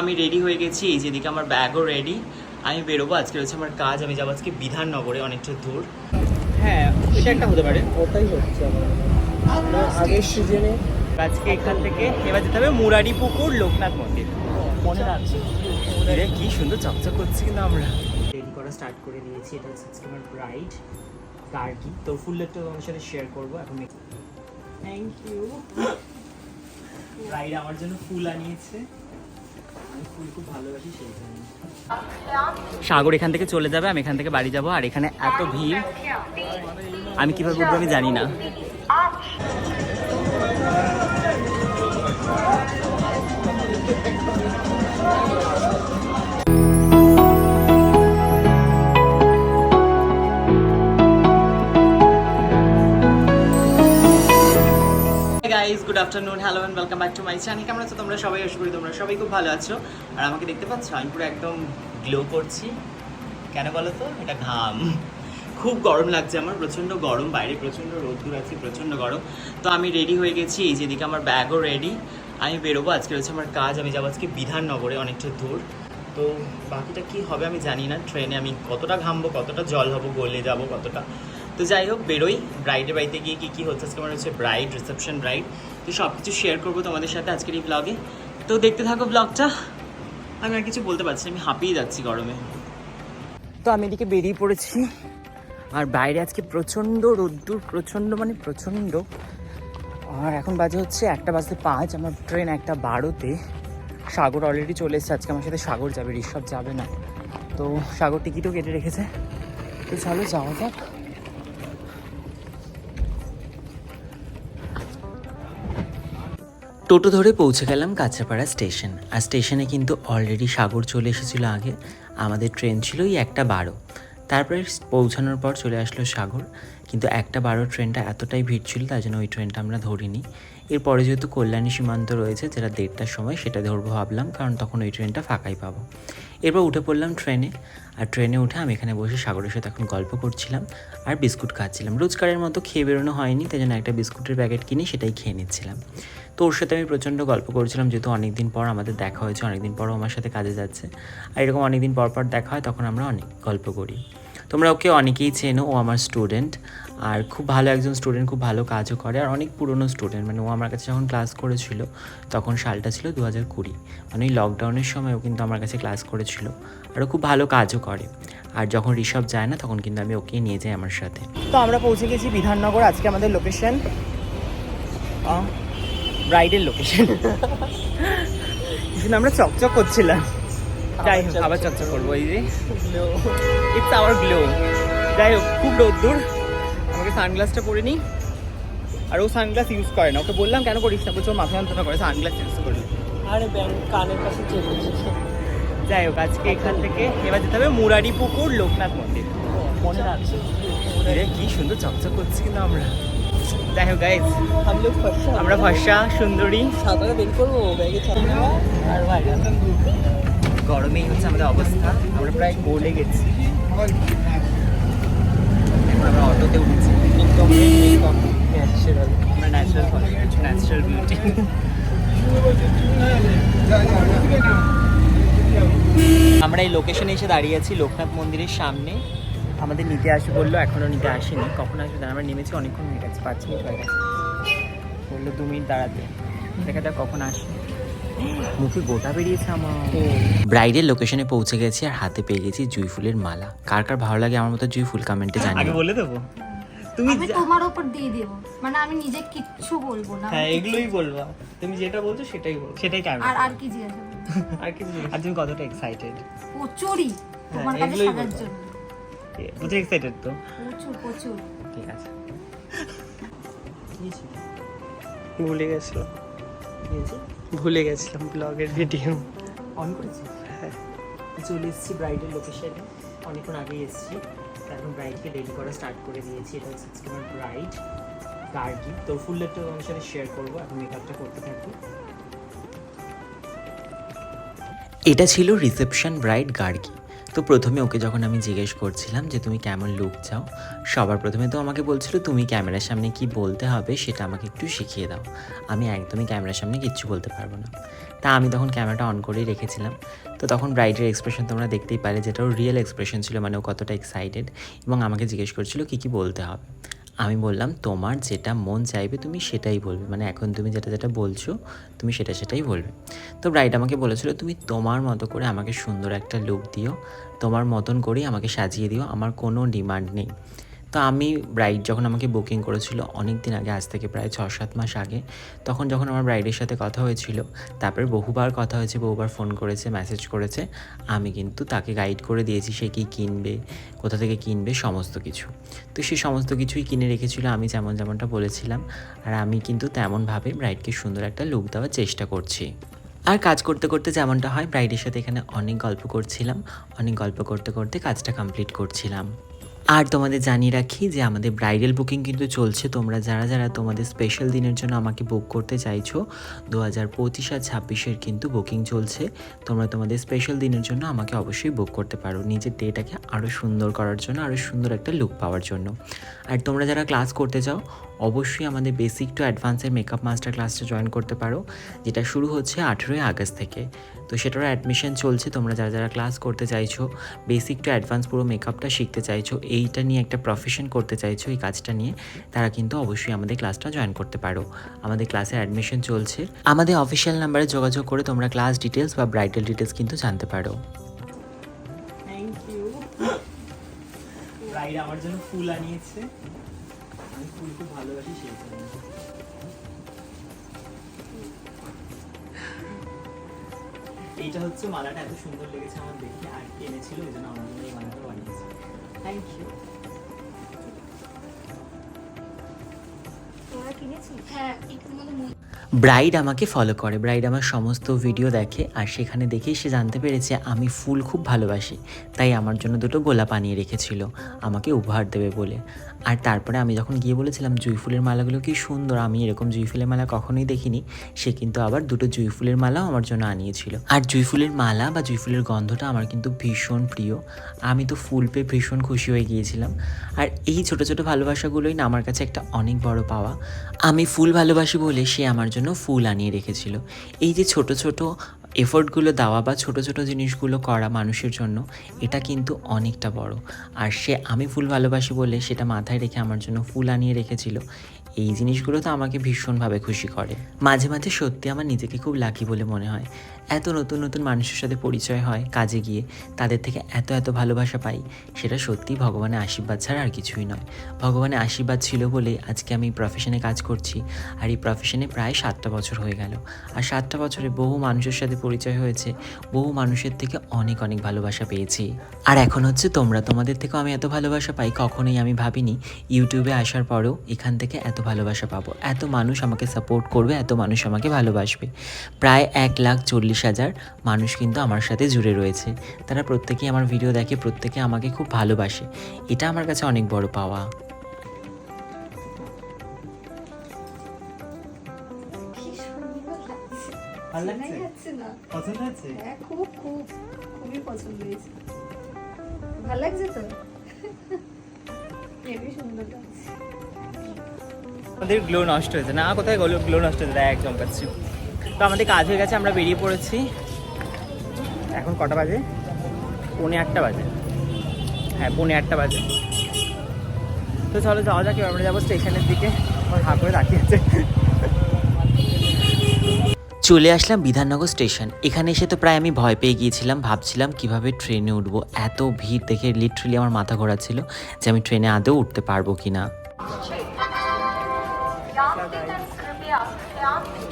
আমি রেডি হয়ে গেছি এই যেদিকে আমার ব্যাগও রেডি আমি বেরোবো আজকে রয়েছে আমার কাজ আমি যাব আজকে বিধাননগরে অনেকটা দূর। হ্যাঁ এটা একটা হতে পারে। ওটাই হচ্ছে আগের সিজনে আজকে এখান থেকে এবার যেতে হবে মুরারি পুকুর লোকনাথ মন্দির। মনে রাখছি রে কি সুন্দর চকচক করছি কিন্তু আমরা। রেডি করা স্টার্ট করে দিয়েছি এটা হচ্ছে আজকে আমার ব্রাইড গার্গি। তোর ফুল লেটটা তোমার সাথে শেয়ার করব এখন থ্যাংক ইউ ব্রাইড আমার জন্য ফুল আনিয়েছে। সাগর এখান থেকে চলে যাবে, আমি এখান থেকে বাড়ি যাব, আর এখানে এত ভিড়, আমি কীভাবে উঠবো আমি জানি না। Afternoon hello and welcome back to my channel কেমন আছো তোমরা? সবাই আশা করি তোমরা সবাই খুব ভালো আছো। আর আমাকে দেখতে পাচ্ছ? আমি পুরো একদম গ্লো করছি। কেন বলো তো? এটা ঘাম। খুব গরম লাগছে আমার। প্রচণ্ড গরম, বাইরে প্রচণ্ড রোদ্দুর আছে, প্রচণ্ড গরম। তো আমি রেডি হয়ে গেছি। এই যেদিকে আমার ব্যাগও রেডি আমি বেরোবো। আজকে হচ্ছে আমার কাজ। আমি যাব আজকে বিধাননগরে অনেকটা দূর। তো বাকিটা কি হবে আমি জানি না। ট্রেনে আমি কতটা ঘামবো, কতটা জল হব, গলে যাব, কতটা তো যাই হোক, বেরোই। ব্রাইডের বাড়িতে গিয়ে কী কী হচ্ছে আজকে? আমার হচ্ছে ব্রাইড রিসেপশন ব্রাইড তো সব কিছু শেয়ার করব তোমাদের সাথে আজকের এই ব্লগে তো দেখতে থাকো ব্লগটা আমি আর কিছু বলতে পারছি আমি হাঁপিয়ে যাচ্ছি গরমে। তো আমি এদিকে বেরিয়ে পড়েছি। আর বাইরে আজকে প্রচণ্ড রোদ্দুর, প্রচণ্ড মানে প্রচণ্ড। আর এখন বাজে হচ্ছে একটা বাজতে পাঁচ, আমার ট্রেন একটা বারোতে। সাগর অলরেডি চলে এসেছে, আজকে আমার সাথে সাগর যাবে, ঋষভ যাবে না। তো সাগর টিকিটও কেটে রেখেছে। তো চলো যাওয়া যাক। টোটো ধরে পৌঁছে গেলাম কাঁচরাপাড়া স্টেশন। আর স্টেশনে কিন্তু অলরেডি সাগর চলে এসেছিল আগে। আমাদের ট্রেন ছিল এই একটা বারো। তারপরে পৌঁছানোর পর চলে আসলো সাগর। কিন্তু একটা বারো ট্রেনটা এতটাই ভিড় ছিল, তার জন্য ওই ট্রেনটা আমরা ধরিনি। এরপরে যেহেতু কল্যাণী সীমান্ত রয়েছে, যেটা দেড়টার সময় সেটা ধরবো ভাবলাম, কারণ তখন ওই ট্রেনটা ফাঁকাই পাবো। এরপর উঠে পড়লাম ট্রেনে। আর ট্রেনে উঠে আমি এখানে বসে সাগরের সাথে এখন গল্প করছিলাম আর বিস্কুট খাচ্ছিলাম। রোজকারের মতো খেয়ে বেরোনো হয়নি, তাই জন্য একটা বিস্কুটের প্যাকেট কিনে সেটাই খেয়ে নিচ্ছিলাম। তো ওর সাথে আমি প্রচণ্ড গল্প করছিলাম, যেহেতু অনেকদিন পর আমাদের দেখা হয়েছে, অনেকদিন পরও আমার সাথে কাজে যাচ্ছে। আর এরকম অনেকদিন পর পর দেখা হয়, তখন আমরা অনেক গল্প করি। তোমরা ওকে অনেকেই চেনো, ও আমার স্টুডেন্ট আর খুব ভালো একজন স্টুডেন্ট খুব ভালো কাজও করে। আর অনেক পুরনো স্টুডেন্ট মানে ও আমার কাছে যখন ক্লাস করেছিল, তখন সালটা ছিল দু হাজার কুড়ি। মানে ওই লকডাউনের সময় ও কিন্তু আমার কাছে ক্লাস করেছিল। আর ও খুব ভালো কাজও করে। আর যখন ঋষভ যায় না, তখন কিন্তু আমি ওকে নিয়ে যাই আমার সাথে। তো আমরা পৌঁছে গেছি বিধাননগর, আজকে আমাদের লোকেশন ব্রাইডের লোকেশন কিন্তু আমরা চকচক করছিলাম। যাই হোক আবার চকচক করব এই যে। ইটস আওয়ার গ্লো যাই হোক খুব রোদ্দুর আমাকে সানগ্লাসটা পরে নিই। আর ও সানগ্লাস ইউজ করে না। ওকে বললাম কেন করিস না? বলছো ওর মাথা যন্ত্রণা করে সানগ্লাস ইউজ করলে আরে ব্যাংক কানের কাছে চলে এসেছে যাই হোক আজকে এখান থেকে এবার যেতে হবে মুরারি পুকুর লোকনাথ মন্দির। মনে রে কি সুন্দর চকচক করছি কিন্তু আমরা। যাই হোক গাইজ আমরা ফর্সা সুন্দরী। সাঁতারে বের করব গরমেই হচ্ছে আমাদের অবস্থা। আমরা প্রায় গোলে গেছি। আমরা অটোতে উঠেছি। ন্যাচারাল আমরা এই লোকেশনে এসে দাঁড়িয়ে আছি লোকনাথ মন্দিরের সামনে। আমাদের নিতে আসবে বলল এখনও নিতে আসেনি। কখন আসবে জানি না। আমরা নেমেছি অনেকক্ষণ হয়ে গেছে পাঁচ মিনিট হয়ে গেছে। বলল দু মিনিট দাঁড়াতে। দেখা যাক কখন আসে। মুখে গোটা বেরিয়েছে আমার। ব্রাইডের লোকেশনে পৌঁছে গেছি আর হাতে পেয়ে গেছি জুই ফুলের মালা। কার কার ভালো লাগে আমার মতো জুই ফুল কমেন্টে জানিয়ে আগে বলে দেবো? তুমি আমি তোমার উপর দিয়ে দেব। মানে আমি নিজে কিচ্ছু বলব না। হ্যাঁ এগুলোই বলবা। তুমি যেটা বলছো সেটাই বলছো সেটাই কেমন আর আর কি জিজ্ঞাসা আর কিছু আর তুমি কতটা এক্সাইটেড প্রচুরই। তোমার কাছে সাজার জন্য। বুঝে এক্সাইটেড তো। প্রচুর প্রচুর। ঠিক আছে। ভুলে গেছিলাম। ভুলে গেছিলাম ব্লগের ভিডিও অন করেছি? হ্যাঁ। চলে এসেছি ব্রাইডের লোকেশনে অনেকক্ষণ আগেই এসেছি। এখন ব্রাইডকে রেডি করা স্টার্ট করে দিয়েছি। এটা হচ্ছে আমার ব্রাইড গার্গি তোর ফুল লেটটা তোমার সাথে শেয়ার করব। এখন মেকআপটা করতে থাকি এটা ছিল রিসেপশন ব্রাইড গার্গি তো প্রথমে ওকে যখন আমি জিজ্ঞেস করছিলাম যে, তুমি কেমন লুক চাও? সবার প্রথমে তো আমাকে বলছিল, তুমি ক্যামেরার সামনে কি বলতে হবে সেটা আমাকে একটু শিখিয়ে দাও। আমি একদমই ক্যামেরার সামনে কিচ্ছু বলতে পারব না। তা আমি তখন ক্যামেরাটা অন করেই রেখেছিলাম। তো তখন ব্রাইডের এক্সপ্রেশন তোমরা দেখতেই পারে যেটা ওর রিয়েল এক্সপ্রেশন ছিল মানে ও কতটা এক্সাইটেড এবং আমাকে জিজ্ঞেস করছিল, কী কী বলতে হবে? আমি বললাম, তোমার যেটা মন চাইবে তুমি সেটাই বলবে। মানে এখন তুমি যেটা যেটা বলছো, তুমি সেটা সেটাই বলবে। তো ব্রাইড আমাকে বলেছিল, তুমি তোমার মতো করে আমাকে সুন্দর একটা লুক দিও। তোমার মতন করেই আমাকে সাজিয়ে দিও। আমার কোনো ডিমান্ড নেই। তো আমি ব্রাইড যখন আমাকে বুকিং করেছিল অনেক দিন আগে, আজ থেকে প্রায় ছ সাত মাস আগে, তখন যখন আমার ব্রাইডের সাথে কথা হয়েছিল, তারপরে বহুবার কথা হয়েছে, বহুবার ফোন করেছে মেসেজ করেছে, আমি কিন্তু তাকে গাইড করে দিয়েছি সে কী কিনবে, কোথা থেকে কিনবে, সমস্ত কিছু। তো সে সমস্ত কিছুই কিনে রেখেছিল, আমি যেমন যেমনটা বলেছিলাম, আর আমি কিন্তু তেমনভাবে ব্রাইডকে সুন্দর একটা লুক দেওয়ার চেষ্টা করছি। আর কাজ করতে করতে যেমনটা হয় ব্রাইডের সাথে এখানে অনেক গল্প করছিলাম, অনেক গল্প করতে করতে কাজটা কমপ্লিট করছিলাম। আর তোমাদের জানিয়ে রাখি যে আমাদের ব্রাইডাল বুকিং কিন্তু চলছে। তোমরা যারা যারা তোমাদের স্পেশাল দিনের জন্য আমাকে বুক করতে চাইছো দু হাজার পঁচিশ আর ছাব্বিশের কিন্তু বুকিং চলছে। তোমরা তোমাদের স্পেশাল দিনের জন্য আমাকে অবশ্যই বুক করতে পারো। নিজের ডেটাকে আরও সুন্দর করার জন্য আরও সুন্দর একটা লুক পাওয়ার জন্য। আর তোমরা যারা ক্লাস করতে চাও, অবশ্যই আমাদের বেসিক টু অ্যাডভান্সের মেকআপ মাস্টার ক্লাসটা জয়েন করতে পারো, যেটা শুরু হচ্ছে আঠেরোই আগস্ট থেকে। তো সেটারও অ্যাডমিশন চলছে। তোমরা যারা যারা ক্লাস করতে চাইছো বেসিক টু অ্যাডভান্স পুরো মেকআপটা শিখতে চাইছো এইটা নিয়ে একটা প্রফেশন করতে চাইছো এই কাজটা নিয়ে তারা কিন্তু অবশ্যই আমাদের ক্লাসটা জয়েন করতে পারো। আমাদের ক্লাসে অ্যাডমিশন চলছে। আমাদের অফিসিয়াল নাম্বারে যোগাযোগ করে তোমরা ক্লাস ডিটেলস বা ব্রাইডাল ডিটেলস কিন্তু জানতে পারো। আমার জন্য ফুল আনিয়েছে। আমি ফুল খুব ভালোবাসি সেই এইটা হচ্ছে মালাটা এত সুন্দর লেগেছে আমার দেখে আর এনেছিল ওই জন্য আমার জন্য এই মালাটা বানিয়েছে। থ্যাংক ইউ তোরা কিনেছিস? হ্যাঁ একটু মধ্যে মুই ব্রাইড আমাকে ফলো করে। ব্রাইড আমার সমস্ত ভিডিও দেখে আর সেখানে দেখেই সে জানতে পেরেছে আমি ফুল খুব ভালোবাসি। তাই আমার জন্য দুটো গোলাপ আনিয়ে রেখেছিল। আমাকে উপহার দেবে বলে। আর তারপরে আমি যখন গিয়ে বলেছিলাম, জুঁই ফুলের মালাগুলো কি সুন্দর? আমি এরকম জুঁই ফুলের মালা কখনোই দেখিনি। সে কিন্তু আবার দুটো জুঁই ফুলের মালাও আমার জন্য আনিয়েছিল। আর জুঁই ফুলের মালা বা জুঁই ফুলের গন্ধটা আমার কিন্তু ভীষণ প্রিয়। আমি তো ফুল পেয়ে ভীষণ খুশি হয়ে গিয়েছিলাম। আর এই ছোট ছোট ভালোবাসাগুলোই না আমার কাছে একটা অনেক বড় পাওয়া। আমি ফুল ভালোবাসি বলে সে আমার জন্য ফুল আনিয়ে রেখেছিল। এই যে ছোট ছোট এফোর্টগুলো দেওয়া বা ছোট ছোট জিনিসগুলো করা মানুষের জন্য, এটা কিন্তু অনেকটা বড়। আর সে আমি ফুল ভালোবাসি বলে সেটা মাথায় রেখে আমার জন্য ফুল আনিয়ে রেখেছিল, এই জিনিসগুলো তো আমাকে ভীষণভাবে খুশি করে। মাঝে মাঝে সত্যি আমার নিজেকে খুব লাকি বলে মনে হয়। এত নতুন নতুন মানুষের সাথে পরিচয় হয়, কাজে গিয়ে তাদের থেকে এত এত ভালোবাসা পাই, সেটা সত্যি ভগবানের আশীর্বাদ ছাড়া আর কিছুই নয়। ভগবানের আশীর্বাদ ছিল বলে আজকে আমি প্রফেশনে কাজ করছি, আর এই প্রফেশনে প্রায় সাতটা বছর হয়ে গেল। আর সাতটা বছরে বহু মানুষের সাথে পরিচয় হয়েছে, বহু মানুষের থেকে অনেক অনেক ভালোবাসা পেয়েছি। আর এখন হচ্ছে তোমরা, তোমাদের থেকেও আমি এত ভালোবাসা পাই, কখনোই আমি ভাবিনি ইউটিউবে আসার পরেও এখান থেকে এত ভালোবাসা পাবো। এত মানুষ আমাকে সাপোর্ট করবে, এত মানুষ আমাকে ভালোবাসবে। প্রায় এক লাখ চল্লিশ হাজার মানুষ কিন্তু আমার সাথে জুড়ে রয়েছে। তারা প্রত্যেকেই আমার ভিডিও দেখে, প্রত্যেকে আমাকে খুব ভালোবাসে। এটা আমার কাছে অনেক বড় পাওয়া। ভালো লাগছে? পছন্দ হচ্ছে? হ্যাঁ খুব খুব খুবই পছন্দ হয়েছে। ভালো লাগছে তো? হেবি সুন্দর লাগছে। আমাদের গ্লো নষ্ট হয়েছে। না কোথায় গ্লো গ্লো নষ্ট হয়েছে? দেখ চমকাচ্ছি তো আমাদের কাজ হয়ে গেছে আমরা বেরিয়ে পড়েছি। এখন কটা বাজে? পৌনে আটটা বাজে। হ্যাঁ পৌনে আটটা বাজে। তো চলো যাওয়া যাক এবার আমরা যাব স্টেশনের দিকে। আমার হাঁ করে তাকিয়ে আছে। চলে আসলাম বিধাননগর স্টেশন। এখানে এসে তো প্রায় আমি ভয় পেয়ে গিয়েছিলাম ভাবছিলাম কীভাবে ট্রেনে উঠবো। এত ভিড় দেখে লিটারেলি আমার মাথা ঘোরাচ্ছিল যে আমি ট্রেনে আদৌ উঠতে পারব কি না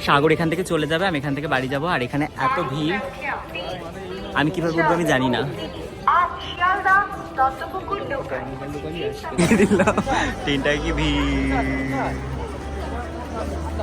সাগর এখান থেকে চলে যাবে আমি এখান থেকে বাড়ি যাব। আর এখানে এত ভিড় আমি কীভাবে উঠবো আমি জানি না। ট্রেনটায় কি ভিড়?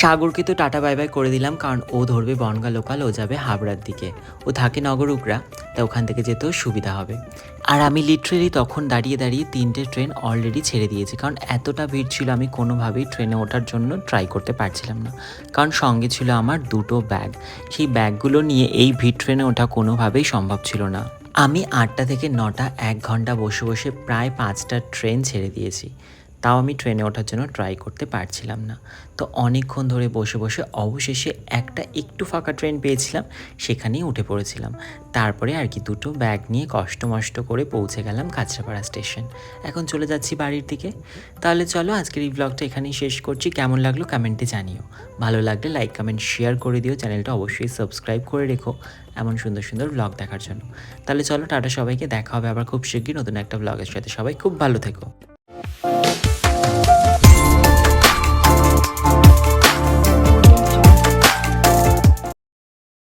সাগরকে তো টাটা বাই বাই করে দিলাম, কারণ ও ধরবে বনগা লোকাল, ও যাবে হাবড়ার দিকে। ও থাকে নগর উকরা তা ওখান থেকে যেতেও সুবিধা হবে। আর আমি লিটারেলি তখন দাঁড়িয়ে দাঁড়িয়ে তিনটে ট্রেন অলরেডি ছেড়ে দিয়েছি, কারণ এতটা ভিড় ছিল আমি কোনোভাবেই ট্রেনে ওঠার জন্য ট্রাই করতে পারছিলাম না। কারণ সঙ্গে ছিল আমার দুটো ব্যাগ সেই ব্যাগগুলো নিয়ে এই ভিড় ট্রেনে ওঠা কোনোভাবেই সম্ভব ছিল না। আমি আটটা থেকে নটা, এক ঘণ্টা বসে বসে প্রায় পাঁচটা ট্রেন ছেড়ে দিয়েছি। তাও আমি ট্রেনে ওঠার জন্য ট্রাই করতে পারছিলাম না। তো অনেকক্ষণ ধরে বসে বসে অবশেষে একটা একটু ফাঁকা ট্রেন পেয়েছিলাম, সেখানেই উঠে পড়েছিলাম। তারপরে আর কি দুটো ব্যাগ নিয়ে কষ্ট মষ্ট করে পৌঁছে গেলাম কাঁচরাপাড়া স্টেশন এখন চলে যাচ্ছি বাড়ির দিকে। তাহলে চলো আজকের এই ব্লগটা এখানেই শেষ করছি। কেমন লাগল কমেন্টে জানিও। ভালো লাগলে লাইক কমেন্ট শেয়ার করে দিও। চ্যানেলটা অবশ্যই সাবস্ক্রাইব করে রেখো এমন সুন্দর সুন্দর ব্লগ দেখার জন্য। তাহলে চলো টাটা সবাইকে। দেখা হবে আবার খুব শিগগির নতুন একটা ব্লগের সাথে। সবাই খুব ভালো থেকো।